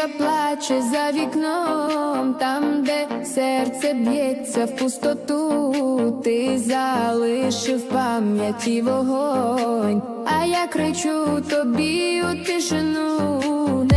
Тиша плаче за вікном, там, де серце б'ється в пустоту, ти залишив пам'яті вогонь, а я кричу тобі у тишину.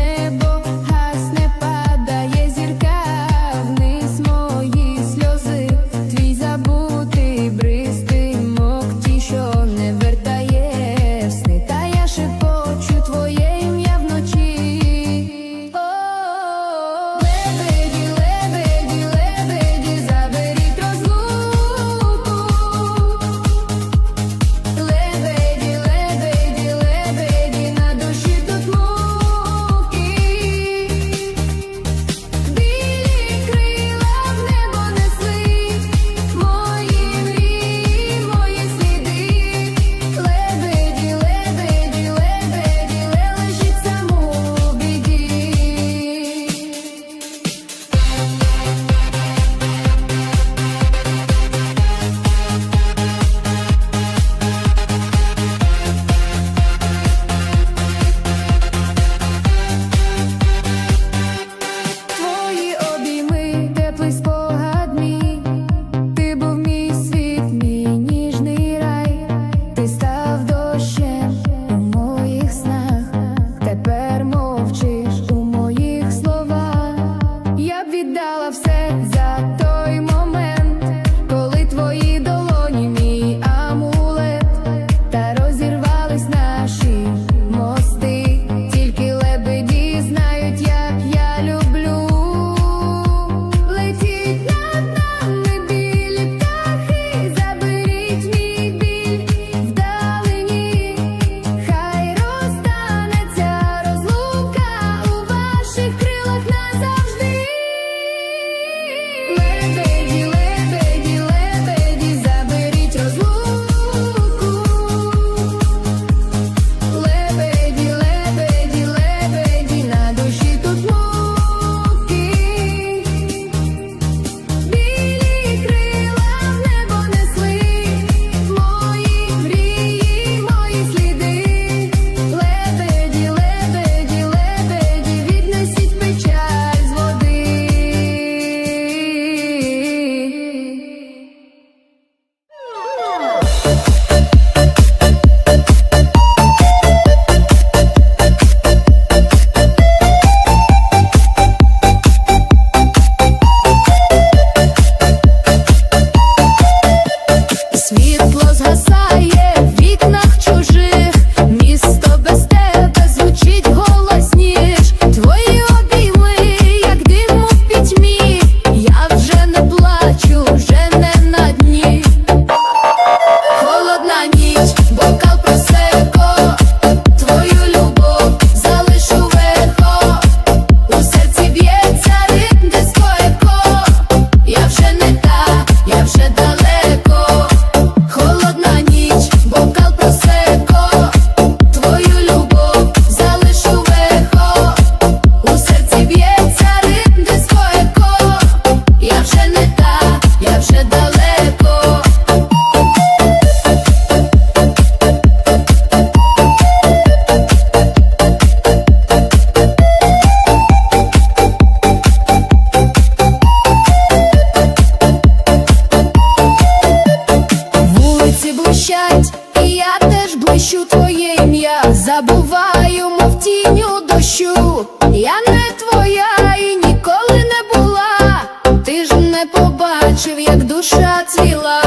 душа цвіла,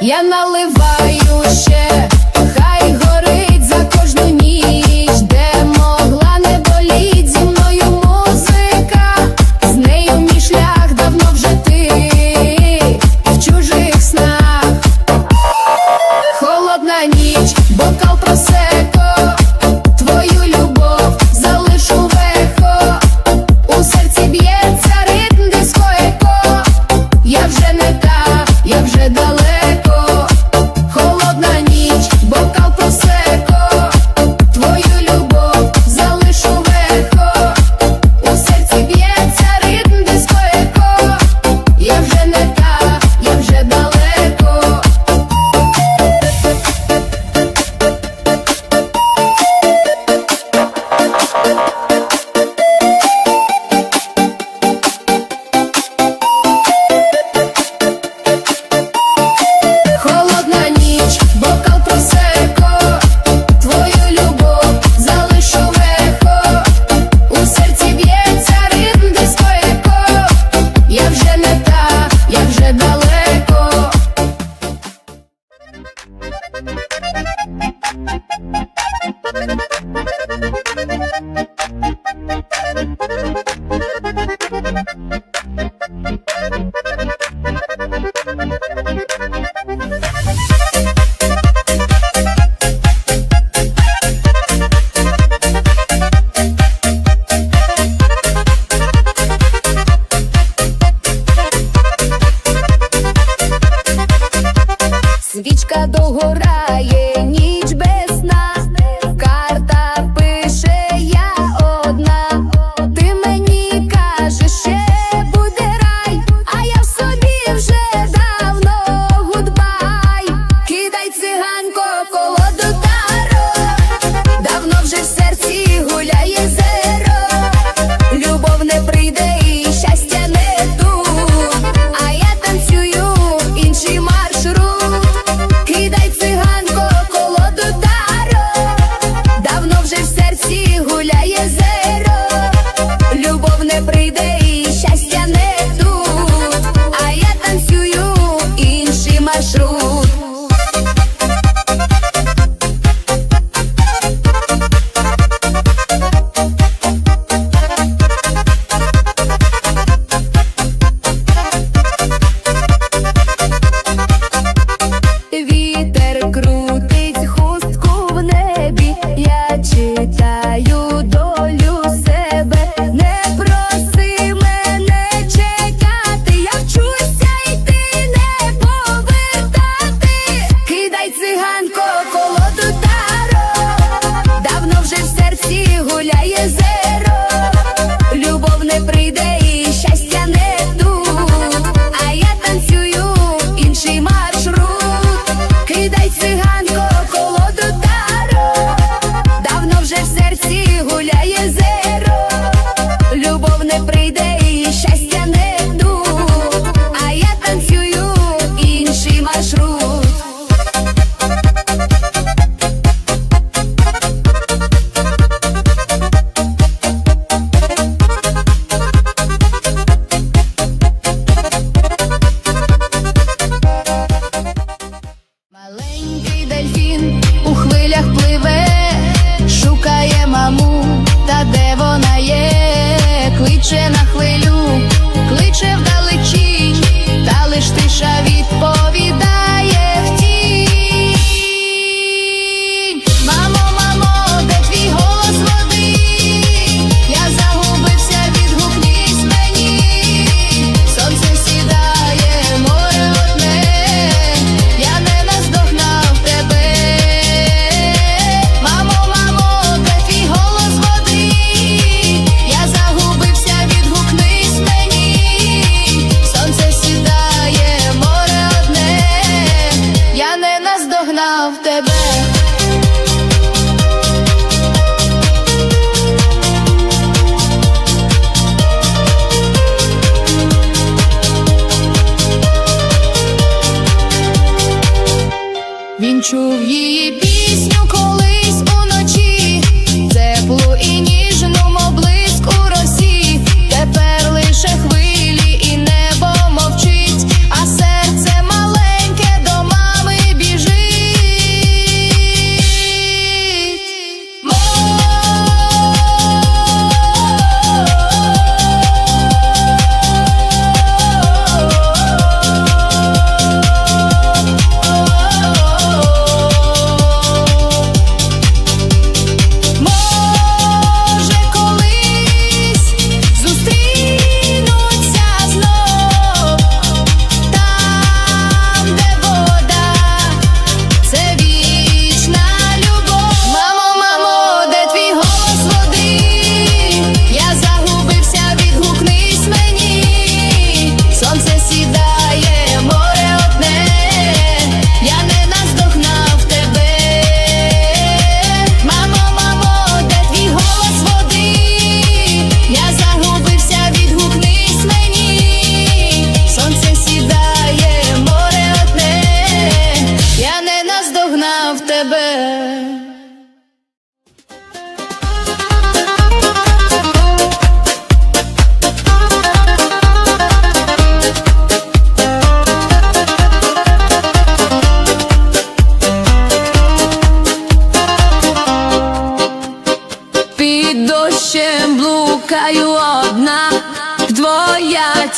я наливаю ще.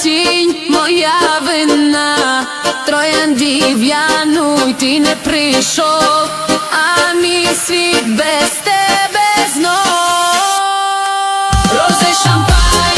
тінь, моя вина, трояндів я, ну й ти не прийшов, а мій світ без тебе знов. Рози шампань.